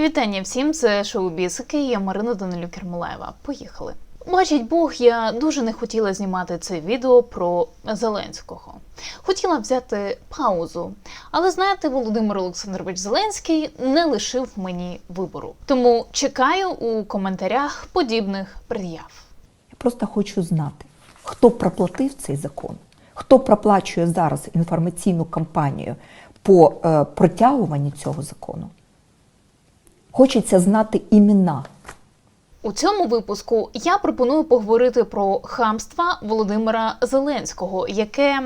Вітання всім, це шоу Бісики. Я Марина Данилюк Кермолаєва. Поїхали. Бачить Бог, я дуже не хотіла знімати це відео про Зеленського. Хотіла взяти паузу, але знаєте, Володимир Олександрович Зеленський не лишив мені вибору. Тому чекаю у коментарях подібних пред'яв. Я просто хочу знати, хто проплатив цей закон, хто проплачує зараз інформаційну кампанію по е, протягуванню цього закону. Хочеться знати імена. У цьому випуску я пропоную поговорити про хамства Володимира Зеленського, яке,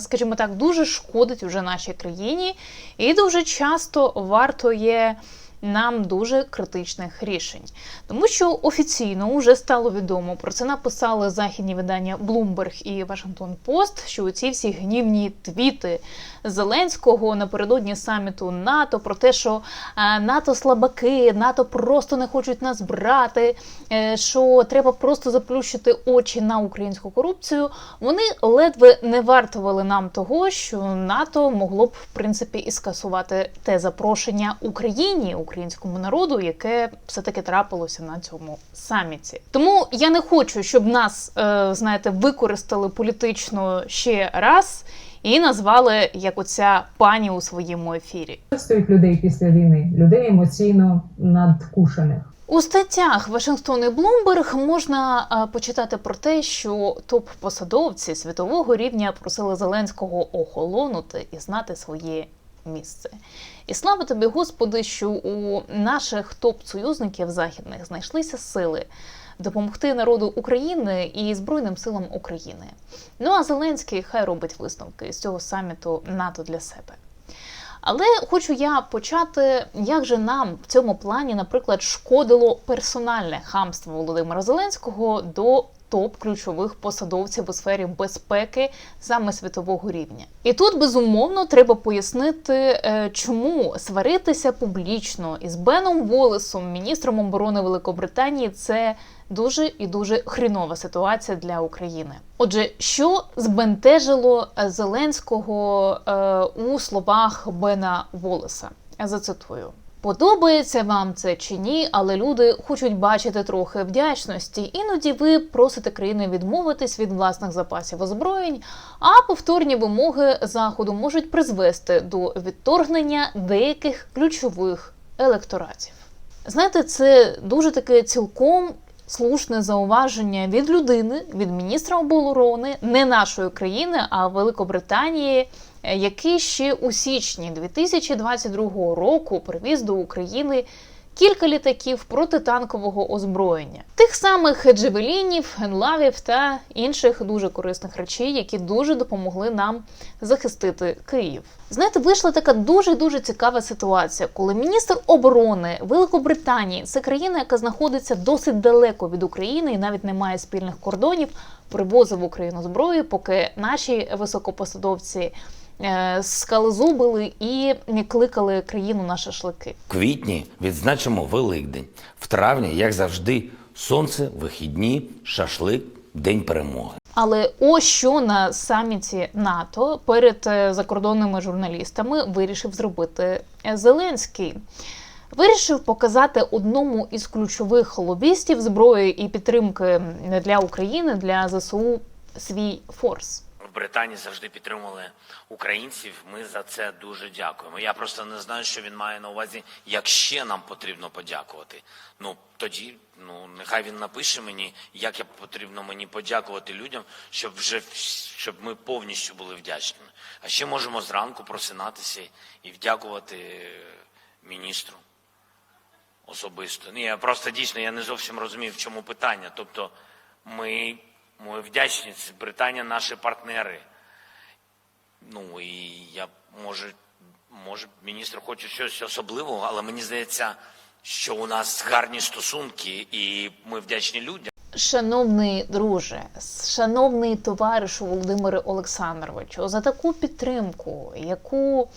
скажімо так, дуже шкодить уже нашій країні і дуже часто вартує нам дуже критичних рішень. Тому що офіційно вже стало відомо про це написали західні видання Bloomberg і Washington Post, що ці всі гнівні твіти Зеленського напередодні саміту НАТО про те, що е, НАТО слабаки, НАТО просто не хочуть нас брати, е, що треба просто заплющити очі на українську корупцію. Вони ледве не вартували нам того, що НАТО могло б в принципі і скасувати те запрошення Україні, українському народу, яке все таки трапилося на цьому саміті. Тому я не хочу, щоб нас, е, знаєте, використали політично ще раз. І назвали як оця пані у своєму ефірі. стоїть людей після війни, людей емоційно надкушених. У статтях Вашингтон і Bloomberg можна почитати про те, що топ-посадовці світового рівня просили Зеленського охолонути і знати своє місце. І слава тобі, Господи, що у наших топ-союзників західних знайшлися сили допомогти народу України і Збройним силам України. Ну а Зеленський хай робить висновки з цього саміту НАТО для себе. Але хочу я почати, як же нам в цьому плані, наприклад, шкодило персональне хамство Володимира Зеленського до топ-ключових посадовців у сфері безпеки саме світового рівня. І тут безумовно треба пояснити, е, чому сваритися публічно із Беном Волесом, міністром оборони Великобританії, це дуже і дуже хрінова ситуація для України. Отже, що збентежило Зеленського е, у словах Бена Волеса? Я зацитую. Подобається вам це чи ні, але люди хочуть бачити трохи вдячності. Іноді ви просите країни відмовитись від власних запасів озброєнь, а повторні вимоги заходу можуть призвести до відторгнення деяких ключових електоратів. Знаєте, це дуже таке цілком слушне зауваження від людини, від міністра оборони, не нашої країни, а Великобританії, який ще у січні 2022 року привіз до України кілька літаків протитанкового озброєння, тих самих джевелінів, енлавів та інших дуже корисних речей, які дуже допомогли нам захистити Київ. Знаєте, вийшла така дуже дуже цікава ситуація, коли міністр оборони Великобританії, це країна, яка знаходиться досить далеко від України і навіть не має спільних кордонів, привозив в Україну зброю, поки наші високопосадовці е, скалозубили і кликали країну на шашлики. В квітні відзначимо Великдень. В травні, як завжди, сонце, вихідні, шашлик, день перемоги. Але ось що на саміті НАТО перед е, закордонними журналістами вирішив зробити е, Зеленський. Вирішив показати одному із ключових лобістів зброї і підтримки для України для ЗСУ свій форс. Британії завжди підтримували українців. Ми за це дуже дякуємо. Я просто не знаю, що він має на увазі, як ще нам потрібно подякувати. Ну тоді, ну нехай він напише мені, як я потрібно мені подякувати людям, щоб вже щоб ми повністю були вдячні. А ще можемо зранку просинатися і вдякувати міністру особисто. Ні, я просто дійсно я не зовсім розумів, в чому питання. Тобто, ми, ми вдячні. Британія наші партнери. Ну і я може, може, міністр хоче щось особливого, але мені здається, що у нас гарні стосунки, і ми вдячні людям. Шановний друже, шановний товаришу Володимире Олександровичу, за таку підтримку, яку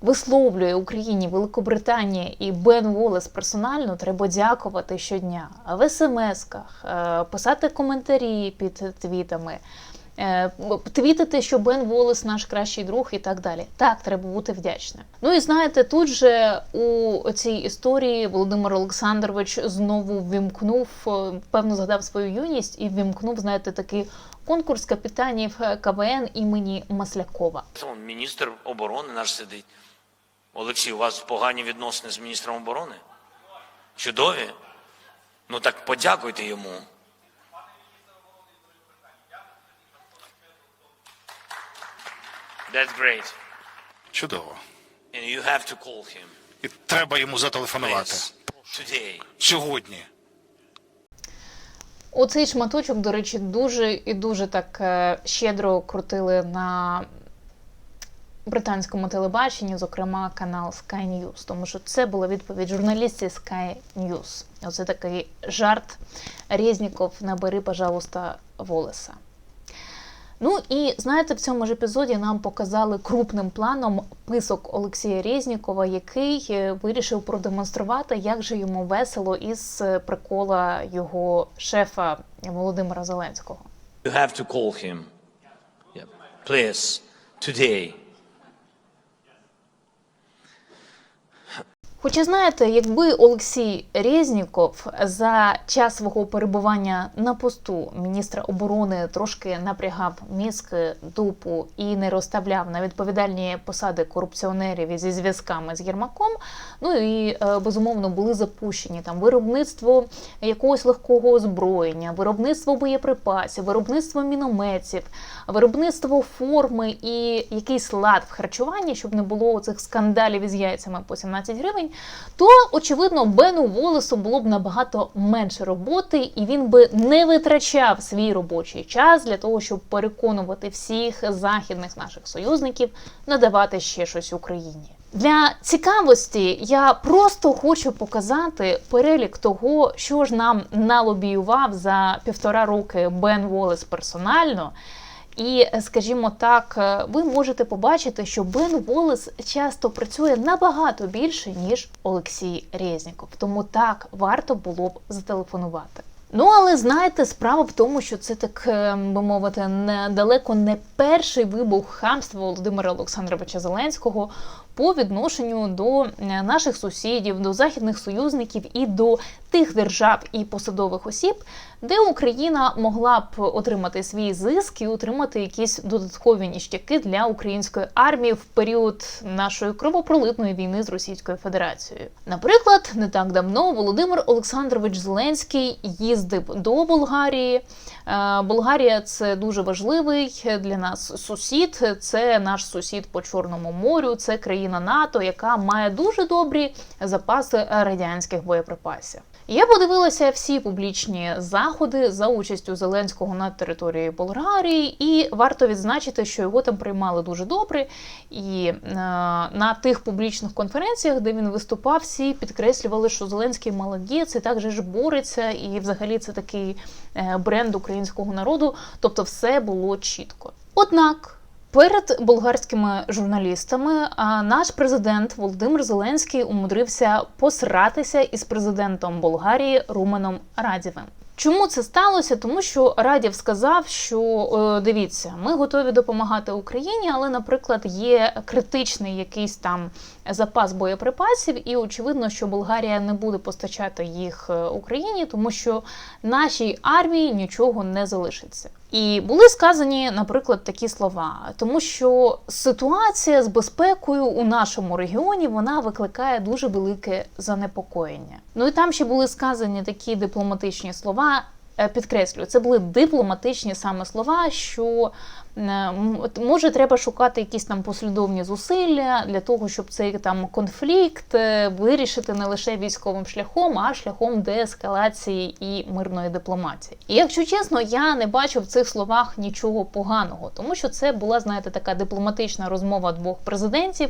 висловлює Україні Великобританія і Бен Волес персонально, треба дякувати щодня в смс-ках, е, писати коментарі під твітами. е, твітити, що Бен Волес наш кращий друг і так далі. Так, треба бути вдячним. Ну і знаєте, тут же у цій історії Володимир Олександрович знову ввімкнув, е, певно, згадав свою юність і ввімкнув, знаєте, такий конкурс капітанів КВН імені Маслякова. Міністр оборони наш сидить. Олексій, у вас погані відносини з міністром оборони? Чудові? Ну так подякуйте йому. That's great. Чудово. And you have to call him. І треба йому зателефонувати. Today. Сьогодні. Оцей шматочок, до речі, дуже і дуже так е, щедро крутили на британському телебаченні, зокрема канал Sky News, тому що це була відповідь журналістів Sky News. Оце такий жарт Резніков, набери, пожалуйста, Волеса. Ну і знаєте, в цьому ж епізоді нам показали крупним планом писок Олексія Резнікова, який е, вирішив продемонструвати, як же йому весело із е, прикола його шефа Володимира Зеленського. You have to call him. Yeah. Please. Today. Хоча знаєте, якби Олексій Резніков за час свого перебування на посту міністра оборони трошки напрягав мізки, дупу і не розставляв на відповідальні посади корупціонерів зі зв'язками з Єрмаком, ну і е, безумовно були запущені там виробництво якогось легкого озброєння, виробництво боєприпасів, виробництво мінометів, виробництво форми і якийсь лад в харчуванні, щоб не було цих скандалів із яйцями по 17 гривень, то очевидно Бену Волесу було б набагато менше роботи, і він би не витрачав свій робочий час для того, щоб переконувати всіх західних наших союзників надавати ще щось Україні. Для цікавості я просто хочу показати перелік того, що ж нам налобіював за півтора роки Бен Волес персонально. І, скажімо так, е, ви можете побачити, що Бен Волес часто працює набагато більше, ніж Олексій Резніков. Тому так варто було б зателефонувати. Ну, але знаєте, справа в тому, що це так е, би мовити, далеко не перший вибух хамства Володимира Олександровича Зеленського по відношенню до е, наших сусідів, до західних союзників і до тих держав і посадових осіб, де Україна могла б отримати свій зиск і отримати якісь додаткові ніштяки для української армії в період нашої кровопролитної війни з Російською Федерацією. Наприклад, не так давно Володимир Олександрович Зеленський їздив до Болгарії. Е, Болгарія це дуже важливий для нас сусід. Це наш сусід по Чорному морю, це країна НАТО, яка має дуже добрі запаси радянських боєприпасів. Я подивилася всі публічні заходи за участю Зеленського на території Болгарії, і варто відзначити, що його там приймали дуже добре. І е, на тих публічних конференціях, де він виступав, всі підкреслювали, що Зеленський молодець і так же ж бореться, і взагалі це такий е, бренд українського народу. Тобто, все було чітко. Однак. Перед болгарськими журналістами наш президент Володимир Зеленський умудрився посратися із президентом Болгарії Руменом Радєвим. Чому це сталося? Тому що Радєв сказав, що е, дивіться, ми готові допомагати Україні, але, наприклад, є критичний якийсь там запас боєприпасів, і очевидно, що Болгарія не буде постачати їх е, Україні, тому що нашій армії нічого не залишиться. І були сказані, наприклад, такі слова, тому що ситуація з безпекою у нашому регіоні вона викликає дуже велике занепокоєння. Ну і там ще були сказані такі дипломатичні слова. е, Підкреслюю, це були дипломатичні саме слова, що може треба шукати якісь там послідовні зусилля для того, щоб цей там конфлікт е, вирішити не лише військовим шляхом, а шляхом деескалації і мирної дипломатії. І якщо чесно, я не бачу в цих словах нічого поганого, тому що це була, знаєте, така дипломатична розмова двох президентів.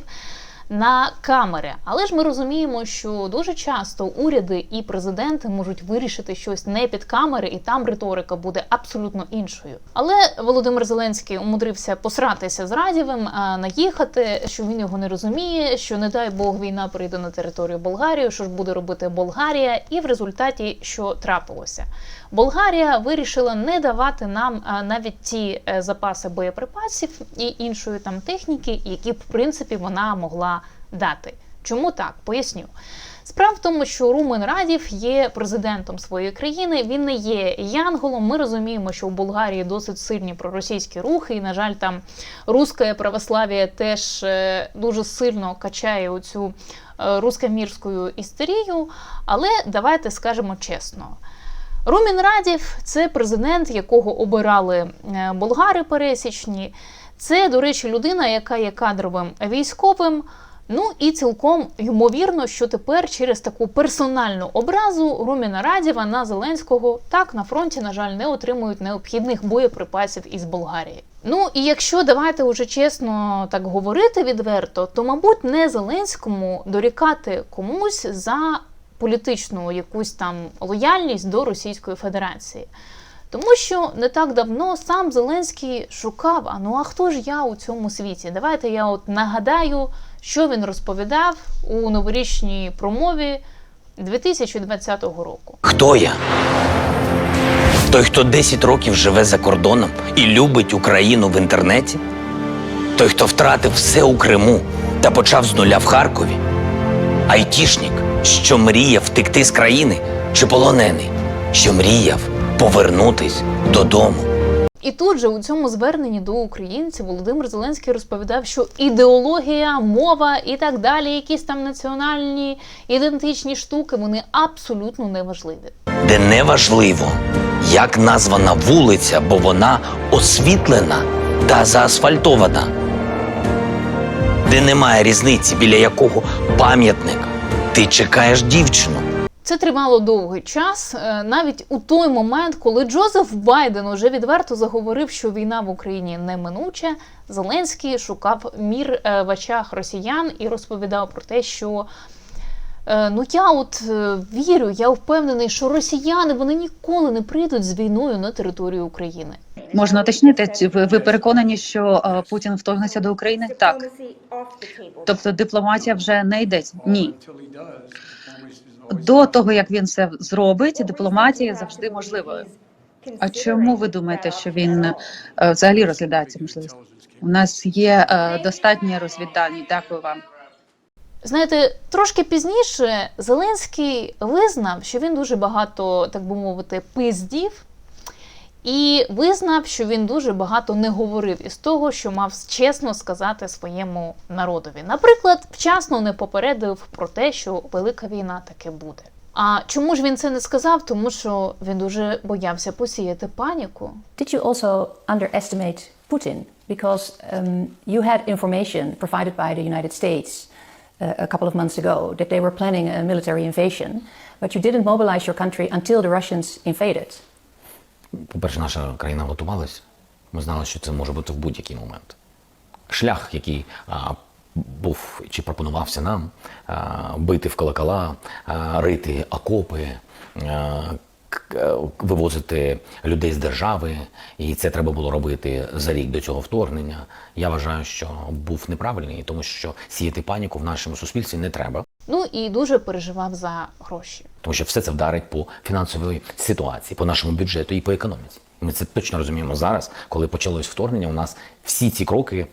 На камери. Але ж ми розуміємо, що дуже часто уряди і президенти можуть вирішити щось не під камери, і там риторика буде абсолютно іншою. Але Володимир Зеленський умудрився посратися з Радівим, а наїхати, що він його не розуміє, що не дай Бог війна прийде на територію Болгарії, що ж буде робити Болгарія, і в результаті що трапилося. Болгарія вирішила не давати нам навіть ті е, запаси боєприпасів і іншої там техніки, які в принципі вона могла дати. Чому так? Поясню. Справа в тому, що Румен Радів є президентом своєї країни. Він не є янголом. Ми розуміємо, що у Болгарії досить сильні проросійські рухи, і на жаль, там русське православ'я теж е, дуже сильно качає оцю е, руськомірську істерію. Але давайте скажемо чесно. Румін Радів це президент, якого обирали е, болгари пересічні. Це, до речі, людина, яка є кадровим військовим. Ну і цілком ймовірно, що тепер через таку персональну образу Руміна Радєва на Зеленського так на фронті, на жаль, не отримують необхідних боєприпасів із Болгарії. Ну і якщо давайте уже чесно так говорити відверто, то мабуть не Зеленському дорікати комусь за політичну якусь там лояльність до Російської Федерації. Тому що не так давно сам Зеленський шукав: а ну а хто ж я у цьому світі? Давайте я от нагадаю, що він розповідав у новорічній промові 2020 року. Хто я? Той, хто 10 років живе за кордоном і любить Україну в інтернеті? Той, хто втратив все у Криму та почав з нуля в Харкові? Айтішник, що мріяв втекти з країни, чи полонений, що мріяв повернутись додому? І тут же у цьому зверненні до українців Володимир Зеленський розповідав, що ідеологія, мова і так далі, якісь там національні ідентичні штуки, вони абсолютно неважливі. де не важливо, як названа вулиця, бо вона освітлена та заасфальтована, де немає різниці, біля якого пам'ятника ти чекаєш дівчину. Це тривало довгий час, е, навіть у той момент, коли Джозеф Байден уже відверто заговорив, що війна в Україні неминуча. Зеленський шукав мір е, в очах росіян і розповідав про те, що ну я от е, вірю, я впевнений, що росіяни вони ніколи не прийдуть з війною на територію України. Можна уточнити, чи ви, переконані, що е, Путін вторгнеться до України? Так. Тобто дипломатія вже не йдеться? Ні. До того, як він це зробить, дипломатія завжди можливою. А чому ви думаєте, що він е, взагалі розглядає цю можливість? У нас є е, достатньо розвіддані. Дякую вам. Знаєте, трошки пізніше Зеленський визнав, що він дуже багато, так би мовити, пиздів, і визнав, що він дуже багато не говорив із того, що мав чесно сказати своєму народові. Наприклад, вчасно не попередив про те, що велика війна таки буде. А чому ж він це не сказав? Тому що він дуже боявся посіяти паніку. Did you also underestimate Putin? Because um, you had information provided by the United States a couple of months ago that they were planning a military invasion, but you didn't mobilize your country until the Russians invaded. По-перше, наша країна готувалася. Ми знали, що це може бути в будь-який момент. Шлях, який а, був чи пропонувався нам а, бити в колокола, а, рити окопи, а, вивозити людей з держави, і це треба було робити за рік до цього вторгнення. Я вважаю, що був неправильний, тому що сіяти паніку в нашому суспільстві не треба. Ну і дуже переживав за гроші. Тому що все це вдарить по фінансовій ситуації, по нашому бюджету і по економіці. Ми це точно розуміємо зараз, коли почалось вторгнення. У нас всі ці кроки е,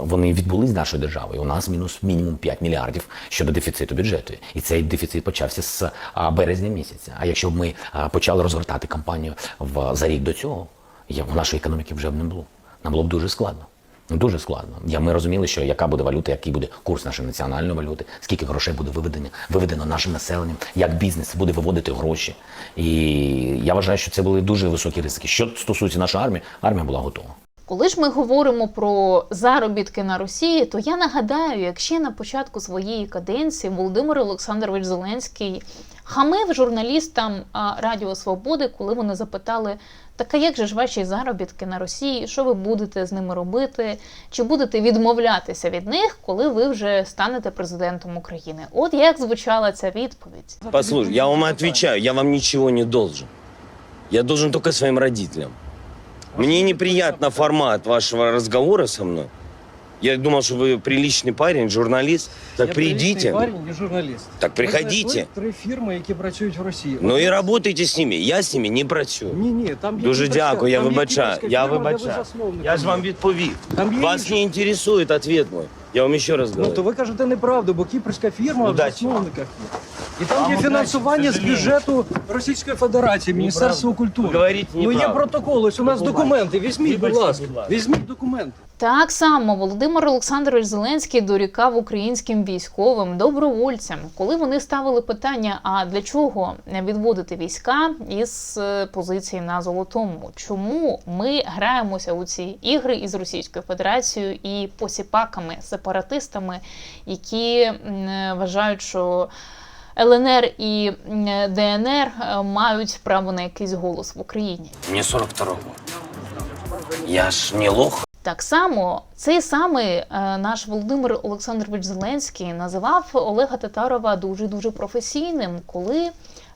вони відбулись з нашою державою. У нас мінус мінімум 5 мільярдів щодо дефіциту бюджету. І цей дефіцит почався з березня місяця. А якщо б ми почали розгортати кампанію в за рік до цього, в нашої економіки вже б не було. Нам було б дуже складно. Дуже складно. Я, ми розуміли, що яка буде валюта, який буде курс нашої національної валюти, скільки грошей буде виведено, виведено нашим населенням, як бізнес буде виводити гроші. І я вважаю, що це були дуже високі ризики. Що стосується нашої армії, армія була готова. Коли ж ми говоримо про заробітки на Росії, то я нагадаю, як ще на початку своєї каденції Володимир Олександрович Зеленський хамив журналістам Радіо Свободи, коли вони запитали: так а як же ж ваші заробітки на Росії? Що ви будете з ними робити? Чи будете відмовлятися від них, коли ви вже станете президентом України? От як звучала ця відповідь? Послушай, я вам отвечаю, я вам ничего не должен. Я должен только своим родителям. Мне неприятно формат вашего разговора со мной. Я думал, что вы приличный парень, журналист. Так я придите. приличний парень і журналіст. Так приходите. Ми знайшли три фірми, які працюють в Росії. Ну и і работайте з ними. Я з ними не працюю. Ні, ні, там є Дуже кіпрська- дякую, я там є вибачаю. Я фірма, де ви вибачаю. Я ж вам відповів. Там є Вас не интересует ответ мой. Я вам еще раз Ну то ви кажете неправду, бо кіпрська фірма в Удачі. засновниках є. І там Вам є удачі, фінансування з бюджету Російської Федерації, Міністерства культури. говорите Ну є неправду. протокол, ось у нас документи. Візьміть, будь Вибачте, ласка. будь ласка. Візьміть документи. Так само Володимир Олександрович Зеленський дорікав українським військовим добровольцям, коли вони ставили питання: а для чого відводити війська із е, позиції на золотому? Чому ми граємося у ці ігри із Російською Федерацією і посіпаками, сепаратистами, які м, вважають, що ЛНР і ДНР е, мають право на якийсь голос в Україні? Мне 42 год. Я ж не лох. Так само цей самий е, наш Володимир Олександрович Зеленський називав Олега Татарова дуже дуже професійним, коли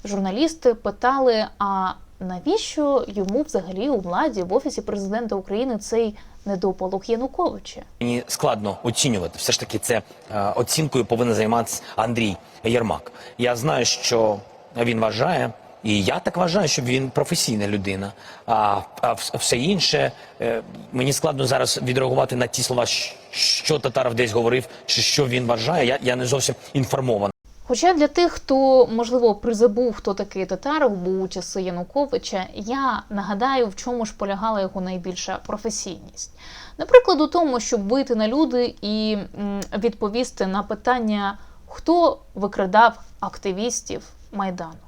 журналісти питали: а навіщо йому взагалі у владі в офісі президента України цей недополох Януковича? Мені складно оцінювати. Все ж таки, це е, оцінкою повинен займатися Андрій Єрмак. Я знаю, що він вважає, і я так вважаю, що він професійна людина. А, а все інше е, мені складно зараз відреагувати на ті слова, що Татаров десь говорив, чи що він вважає. Я, я не зовсім інформований. Хоча для тих, хто можливо призабув, хто такий Татаров був у часи Януковича, я нагадаю, в чому ж полягала його найбільша професійність. Наприклад, у тому, щоб вийти на люди і відповісти на питання, хто викрадав активістів майдану.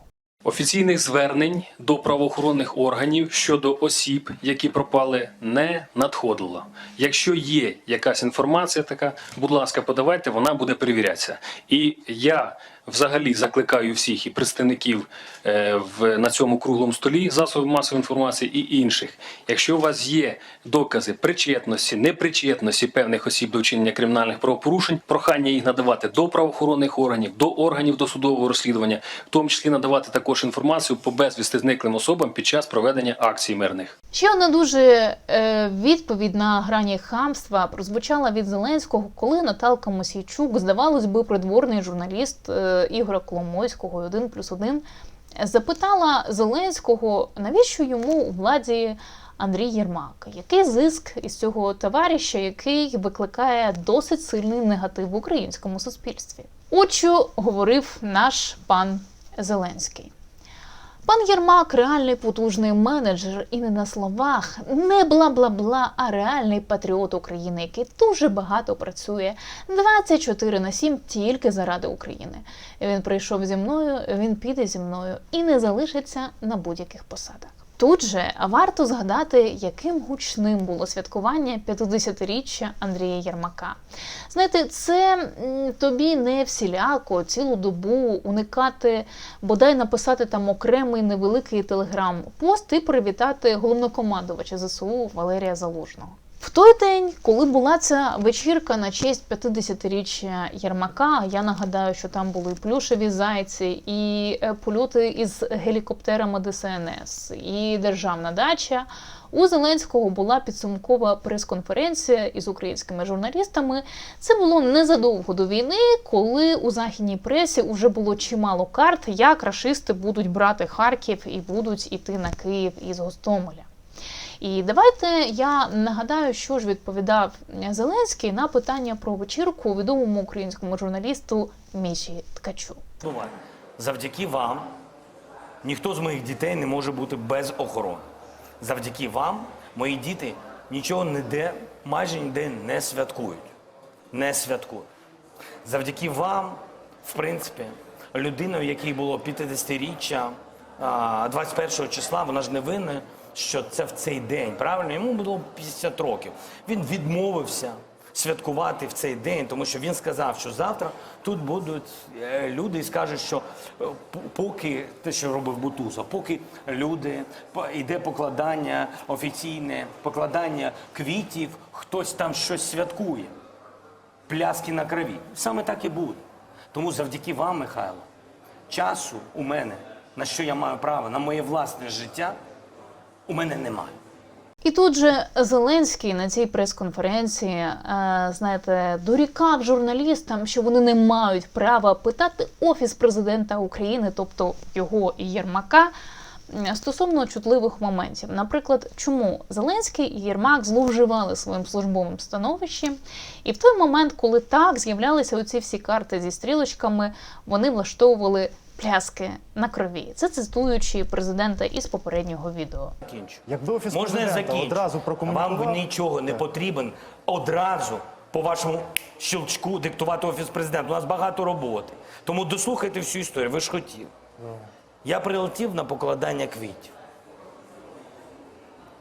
Офіційних звернень до правоохоронних органів щодо осіб, які пропали, не надходило. Якщо є якась інформація така, будь ласка, подавайте, вона буде перевірятися. І я взагалі закликаю всіх і представників е, в, на цьому круглому столі засобів масової інформації і інших. Якщо у вас є докази причетності, непричетності певних осіб до вчинення кримінальних правопорушень, прохання їх надавати до правоохоронних органів, до органів досудового розслідування, в тому числі надавати також інформацію по безвісти зниклим особам під час проведення акцій мирних. Ще одна дуже е, відповідь на грані хамства прозвучала від Зеленського, коли Наталка Мосійчук, здавалось би, придворний журналіст е, Ігоря Коломойського 1 плюс 1, запитала Зеленського, навіщо йому у владі Андрій Єрмак? Який зиск із цього товариша, який викликає досить сильний негатив в українському суспільстві? Очу говорив наш пан Зеленський. Пан Єрмак реальний потужний менеджер і не на словах, не бла-бла-бла, а реальний патріот України, який дуже багато працює 24 на 7 тільки заради України. Він прийшов зі мною, він піде зі мною і не залишиться на будь-яких посадах. Тут же варто згадати, яким гучним було святкування 50-річчя Андрія Єрмака. Знаєте, це тобі не всіляко цілу добу уникати, бодай написати там окремий невеликий телеграм-пост і привітати головнокомандувача ЗСУ Валерія Залужного. В той день, коли була ця вечірка на честь 50-річчя Єрмака, я нагадаю, що там були плюшеві зайці, і е, польоти із гелікоптерами ДСНС, і державна дача. У Зеленського була підсумкова прес-конференція із українськими журналістами. Це було незадовго до війни, коли у західній пресі вже було чимало карт, як рашисти будуть брати Харків і будуть іти на Київ із Гостомеля. І давайте я нагадаю, що ж відповідав Зеленський на питання про вечірку відомому українському журналісту Міші Ткачу. Завдяки вам ніхто з моїх дітей не може бути без охорони. Завдяки вам мої діти нічого ніде, майже ніде не святкують. Не святкують. Завдяки вам, в принципі, людиною, якій було 50-річчя а, 21 числа, вона ж не винна, що це в цей день. Правильно, йому було 50 років. Він відмовився святкувати в цей день, тому що він сказав, що завтра тут будуть е, люди і скажуть, що е, поки те, що робив Бутусов, поки люди йде покладання офіційне, покладання квітів, хтось там щось святкує пляски на крові. Саме так і буде. Тому завдяки вам, Михайло, часу у мене, на що я маю право, на моє власне життя, у мене немає. І тут же Зеленський на цій прес-конференції, е, знаєте, дорікав журналістам, що вони не мають права питати офіс президента України, тобто його і Єрмака, стосовно чутливих моментів. Наприклад, чому Зеленський і Єрмак зловживали своїм службовим становищем, і в той момент, коли так з'являлися оці всі карти зі стрілочками, вони влаштовували пляски на крові. Це цитуючи президента із попереднього відео. Закінчу. Якби офіс Можна я закінчу? одразу. Вам нічого не потрібен одразу по вашому щелчку диктувати офіс президента. У нас багато роботи. Тому дослухайте всю історію. Ви ж хотіли. Я прилетів на покладання квітів.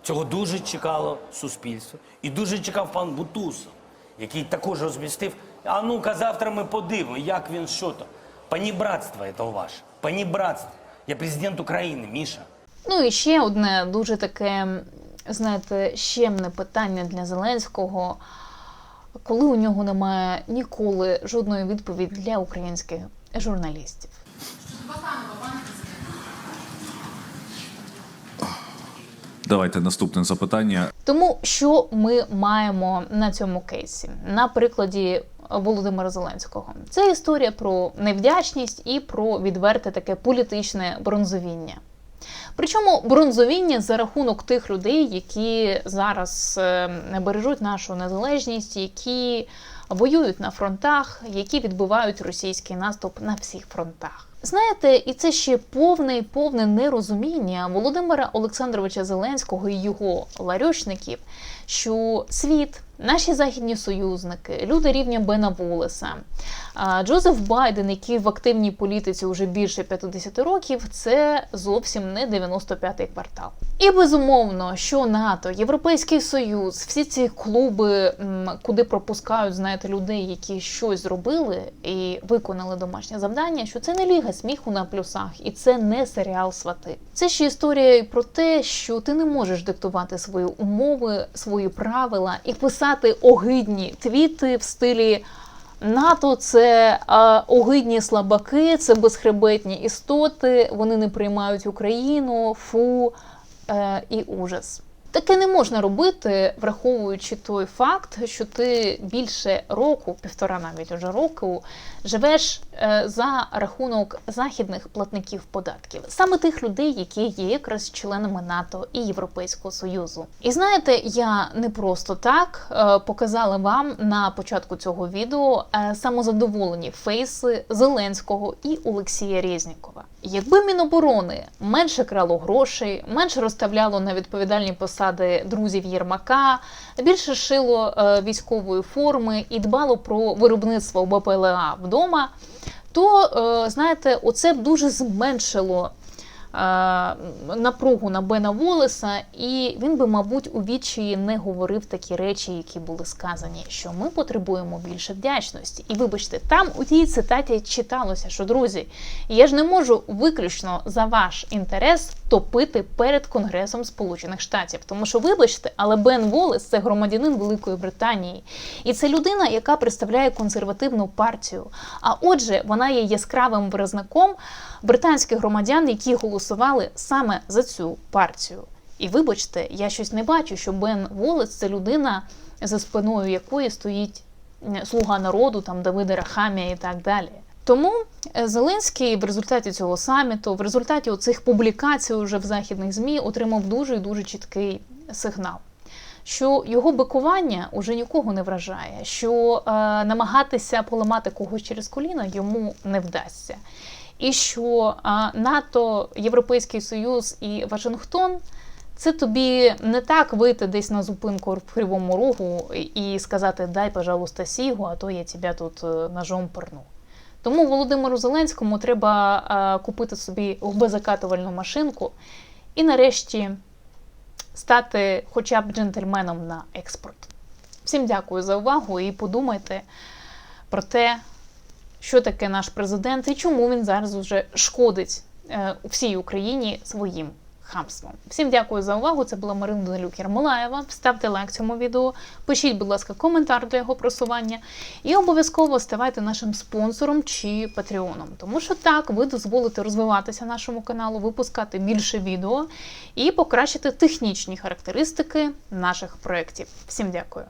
Цього дуже чекало суспільство. І дуже чекав пан Бутусов, який також розмістив. А ну-ка, завтра ми подивимо, як він що то. Панібратство це ваше. Панібратство. Я президент України, Міша. Ну і ще одне дуже таке, знаєте, щемне питання для Зеленського, коли у нього немає ніколи жодної відповіді для українських журналістів. Давайте наступне запитання. Тому що ми маємо на цьому кейсі на прикладі Володимира Зеленського? Це історія про невдячність і про відверте таке політичне бронзовіння. Причому бронзовіння за рахунок тих людей, які зараз е, бережуть нашу незалежність, які воюють на фронтах, які відбивають російський наступ на всіх фронтах. Знаєте, і це ще повне і повне нерозуміння Володимира Олександровича Зеленського і його ларьочників, що світ, наші західні союзники, люди рівня Бена Волеса, Джозеф Байден, який в активній політиці вже більше 50 років, це зовсім не 95-й квартал. І безумовно, що НАТО, Європейський Союз, всі ці клуби, куди пропускають, знаєте, людей, які щось зробили і виконали домашнє завдання, що це не ліга сміху на плюсах, і це не серіал свати. Це ще історія про те, що ти не можеш диктувати свої умови, свої правила і писати огидні твіти в стилі. НАТО це огидні слабаки, це безхребетні істоти, вони не приймають Україну, фу е, і ужас. Таке не можна робити, враховуючи той факт, що ти більше року, півтора навіть уже року, живеш е, за рахунок західних платників податків, саме тих людей, які є якраз членами НАТО і Європейського Союзу. І знаєте, я не просто так е, показала вам на початку цього відео е, самозадоволені фейси Зеленського і Олексія Резнікова. Якби Міноборони менше крало грошей, менше розставляло на відповідальні посади друзів Єрмака, більше шило е, військової форми і дбало про виробництво БПЛА вдома, то е, знаєте, оце б дуже зменшило напругу на Бена Волеса, і він би, мабуть, у відчаї не говорив такі речі, які були сказані, що ми потребуємо більше вдячності. І вибачте, там у тій цитаті читалося, що друзі, я ж не можу виключно за ваш інтерес топити перед Конгресом Сполучених Штатів. Тому що, вибачте, але Бен Волес це громадянин Великої Британії, і це людина, яка представляє консервативну партію. А отже, вона є яскравим виразником британських громадян, які голосували саме за цю партію. І вибачте, я щось не бачу, що Бен Волес це людина, за спиною якої стоїть слуга народу, там Давида Рахамія і так далі. Тому е, Зеленський в результаті цього саміту, в результаті оцих публікацій уже в західних змі отримав дуже і дуже чіткий сигнал. Що його бикування уже нікого не вражає, що е, намагатися поламати когось через коліна йому не вдасться. І що е, НАТО, Європейський Союз і Вашингтон це тобі не так вийти десь на зупинку в кривому рогу і сказати Дай, пожалуйста, сігу, а то я тебе тут е, ножом перну. Тому Володимиру Зеленському треба е, купити собі губезакатувальну машинку і нарешті стати хоча б джентльменом на експорт. Всім дякую за увагу і подумайте про те, що таке наш президент і чому він зараз уже шкодить е, всій Україні своїм хамством. Всім дякую за увагу. Це була Марина Данилюк Ярмолаєва. Ставте лайк цьому відео, пишіть, будь ласка, коментар для його просування. І обов'язково ставайте нашим спонсором чи патреоном. Тому що так ви дозволите розвиватися нашому каналу, випускати більше відео і покращити технічні характеристики наших проєктів. Всім дякую.